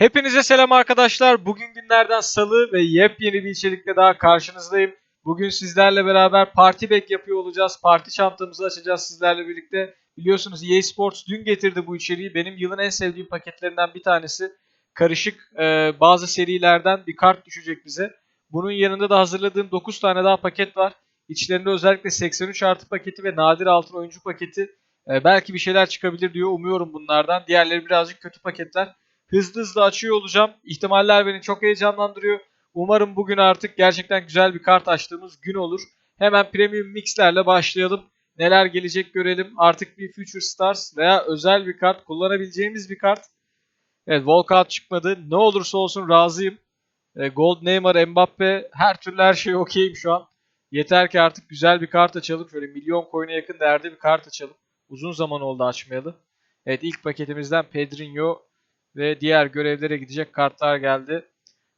Hepinize selam arkadaşlar. Bugün günlerden salı ve yepyeni bir içerikle daha karşınızdayım. Bugün sizlerle beraber parti back yapıyor olacağız. Parti çantamızı açacağız sizlerle birlikte. Biliyorsunuz EA Sports dün getirdi bu içeriği. Benim yılın en sevdiğim paketlerinden bir tanesi. Karışık e, bazı serilerden bir kart düşecek bize. Bunun yanında da hazırladığım 9 tane daha paket var. İçlerinde özellikle 83 artı paketi ve nadir altın oyuncu paketi. E, belki bir şeyler çıkabilir diyor. Umuyorum bunlardan. Diğerleri birazcık kötü paketler hızlı hızlı açıyor olacağım. İhtimaller beni çok heyecanlandırıyor. Umarım bugün artık gerçekten güzel bir kart açtığımız gün olur. Hemen premium mixlerle başlayalım. Neler gelecek görelim. Artık bir Future Stars veya özel bir kart kullanabileceğimiz bir kart. Evet Walkout çıkmadı. Ne olursa olsun razıyım. E, Gold Neymar, Mbappe her türlü her şey okeyim şu an. Yeter ki artık güzel bir kart açalım. Şöyle milyon coin'e yakın değerde bir kart açalım. Uzun zaman oldu açmayalı. Evet ilk paketimizden Pedrinho ve diğer görevlere gidecek kartlar geldi.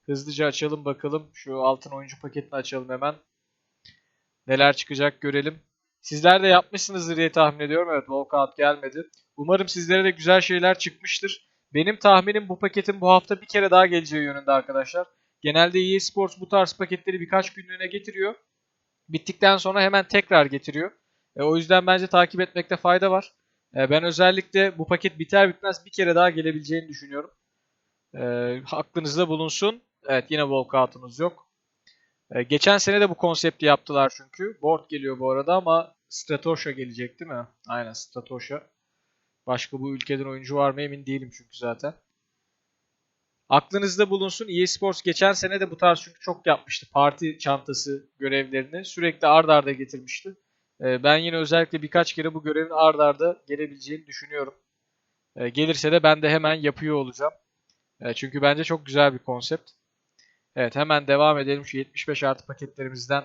Hızlıca açalım bakalım. Şu altın oyuncu paketini açalım hemen. Neler çıkacak görelim. Sizler de yapmışsınızdır diye tahmin ediyorum. Evet walkout gelmedi. Umarım sizlere de güzel şeyler çıkmıştır. Benim tahminim bu paketin bu hafta bir kere daha geleceği yönünde arkadaşlar. Genelde EA Sports bu tarz paketleri birkaç günlüğüne getiriyor. Bittikten sonra hemen tekrar getiriyor. E, o yüzden bence takip etmekte fayda var. E, ben özellikle bu paket biter bitmez bir kere daha gelebileceğini düşünüyorum. E, aklınızda bulunsun. Evet yine walkout'unuz yok. E, geçen sene de bu konsepti yaptılar çünkü. Board geliyor bu arada ama Stratosha gelecek değil mi? Aynen Stratosha. Başka bu ülkeden oyuncu var mı emin değilim çünkü zaten. Aklınızda bulunsun. EA Sports geçen sene de bu tarz çünkü çok yapmıştı. Parti çantası görevlerini sürekli ard arda getirmişti. Ee, Ben yine özellikle birkaç kere bu görevin ard arda gelebileceğini düşünüyorum. Ee, Gelirse de ben de hemen yapıyor olacağım. Ee, Çünkü bence çok güzel bir konsept. Evet hemen devam edelim. Şu 75 artı paketlerimizden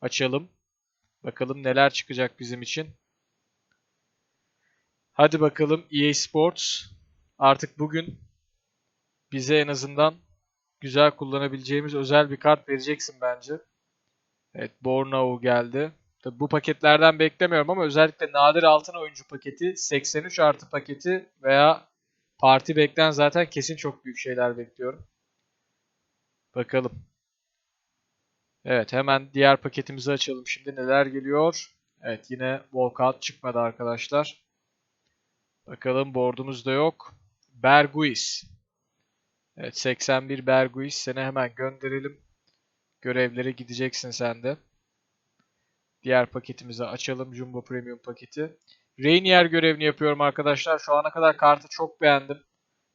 açalım. Bakalım neler çıkacak bizim için. Hadi bakalım EA Sports. Artık bugün bize en azından güzel kullanabileceğimiz özel bir kart vereceksin bence. Evet Bornau geldi. Tabi bu paketlerden beklemiyorum ama özellikle nadir altın oyuncu paketi, 83 artı paketi veya parti beklen zaten kesin çok büyük şeyler bekliyorum. Bakalım. Evet hemen diğer paketimizi açalım şimdi. Neler geliyor? Evet yine walkout çıkmadı arkadaşlar. Bakalım board'umuz da yok. Berguis. Evet 81 Berguis. Seni hemen gönderelim. Görevlere gideceksin sen de. Diğer paketimizi açalım. Jumbo Premium paketi. Rainier görevini yapıyorum arkadaşlar. Şu ana kadar kartı çok beğendim.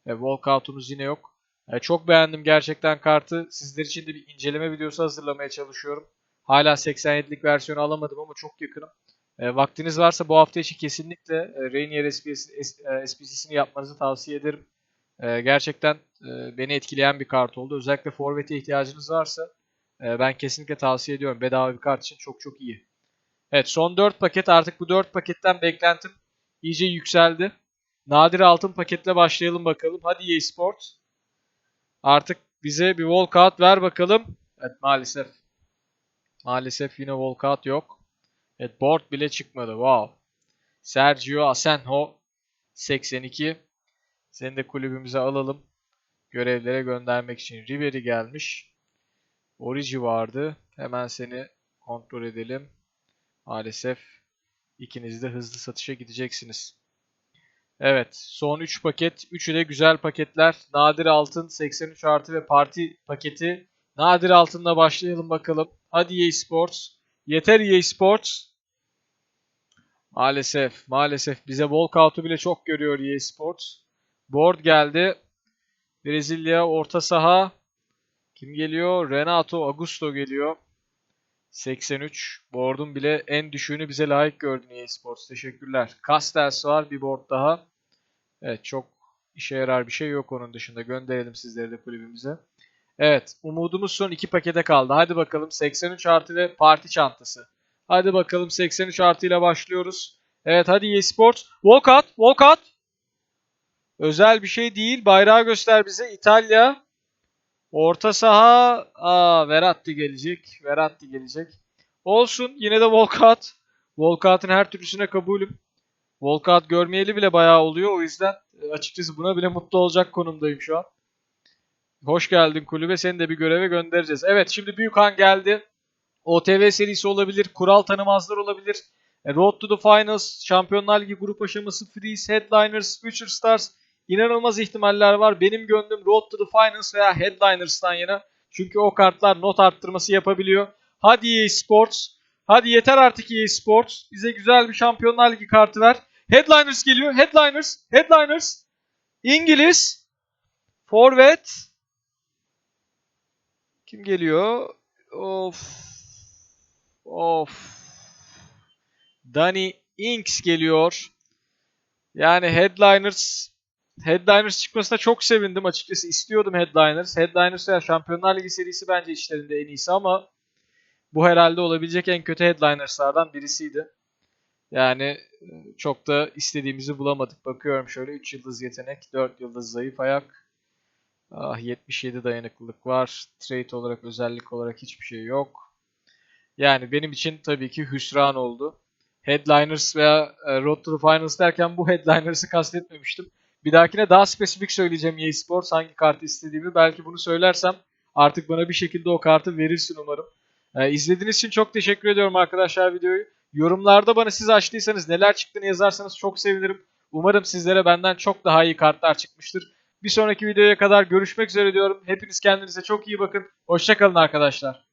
E, walkout'umuz yine yok. E, çok beğendim gerçekten kartı. Sizler için de bir inceleme videosu hazırlamaya çalışıyorum. Hala 87'lik versiyonu alamadım ama çok yakınım. E, vaktiniz varsa bu hafta içi kesinlikle e, Rainier SPC, e, SPC'sini yapmanızı tavsiye ederim. E, gerçekten e, beni etkileyen bir kart oldu. Özellikle forvete ihtiyacınız varsa e, ben kesinlikle tavsiye ediyorum. Bedava bir kart için çok çok iyi. Evet son 4 paket artık bu 4 paketten beklentim iyice yükseldi. Nadir altın paketle başlayalım bakalım. Hadi EA Sports. Artık bize bir walkout ver bakalım. Evet maalesef. Maalesef yine walkout yok. Evet board bile çıkmadı. Wow. Sergio Asenjo 82. Seni de kulübümüze alalım. Görevlere göndermek için Ribery gelmiş. Origi vardı. Hemen seni kontrol edelim. Maalesef ikiniz de hızlı satışa gideceksiniz. Evet, son 3 paket. 3'ü de güzel paketler. Nadir altın 83 artı ve parti paketi. Nadir altınla başlayalım bakalım. Hadi EA Sports. Yeter EA Sports. Maalesef, maalesef bize walkout'u bile çok görüyor EA Sports. Board geldi. Brezilya orta saha. Kim geliyor? Renato Augusto geliyor. 83. Board'un bile en düşüğünü bize layık gördün EA Sports. Teşekkürler. Castells var. Bir board daha. Evet çok işe yarar bir şey yok onun dışında. Gönderelim sizleri de kulübümüze. Evet. Umudumuz son iki pakete kaldı. Hadi bakalım 83 artı ve parti çantası. Hadi bakalım 83 artı ile başlıyoruz. Evet hadi EA Sports. Walkout. Walkout. Özel bir şey değil. Bayrağı göster bize. İtalya. Orta saha. Aa, Verratti gelecek. Verratti gelecek. Olsun. Yine de Walcott. Walcott'ın her türlüsüne kabulüm. Walcott görmeyeli bile bayağı oluyor. O yüzden e, açıkçası buna bile mutlu olacak konumdayım şu an. Hoş geldin kulübe. Seni de bir göreve göndereceğiz. Evet şimdi Büyükhan geldi. OTV serisi olabilir. Kural tanımazlar olabilir. E, Road to the Finals, Şampiyonlar Ligi grup aşaması, Freeze, Headliners, Future Stars. İnanılmaz ihtimaller var. Benim gönlüm Road to the Finals veya Headliners'tan yana. Çünkü o kartlar not arttırması yapabiliyor. Hadi EA Sports. Hadi yeter artık EA Sports. Bize güzel bir Şampiyonlar Ligi kartı ver. Headliners geliyor. Headliners. Headliners. İngiliz. Forvet. Kim geliyor? Of. Of. Danny Inks geliyor. Yani Headliners Headliners çıkmasına çok sevindim açıkçası. istiyordum Headliners. Headliners veya Şampiyonlar Ligi serisi bence işlerinde en iyisi ama bu herhalde olabilecek en kötü Headliners'lardan birisiydi. Yani e, çok da istediğimizi bulamadık. Bakıyorum şöyle 3 yıldız yetenek, 4 yıldız zayıf ayak. Ah 77 dayanıklılık var. Trait olarak, özellik olarak hiçbir şey yok. Yani benim için tabii ki hüsran oldu. Headliners veya e, Road to the Finals derken bu Headliners'ı kastetmemiştim. Bir dahakine daha spesifik söyleyeceğim EA Sports hangi kartı istediğimi. Belki bunu söylersem artık bana bir şekilde o kartı verirsin umarım. Ee, izlediğiniz için çok teşekkür ediyorum arkadaşlar videoyu. Yorumlarda bana siz açtıysanız neler çıktığını yazarsanız çok sevinirim. Umarım sizlere benden çok daha iyi kartlar çıkmıştır. Bir sonraki videoya kadar görüşmek üzere diyorum. Hepiniz kendinize çok iyi bakın. Hoşçakalın arkadaşlar.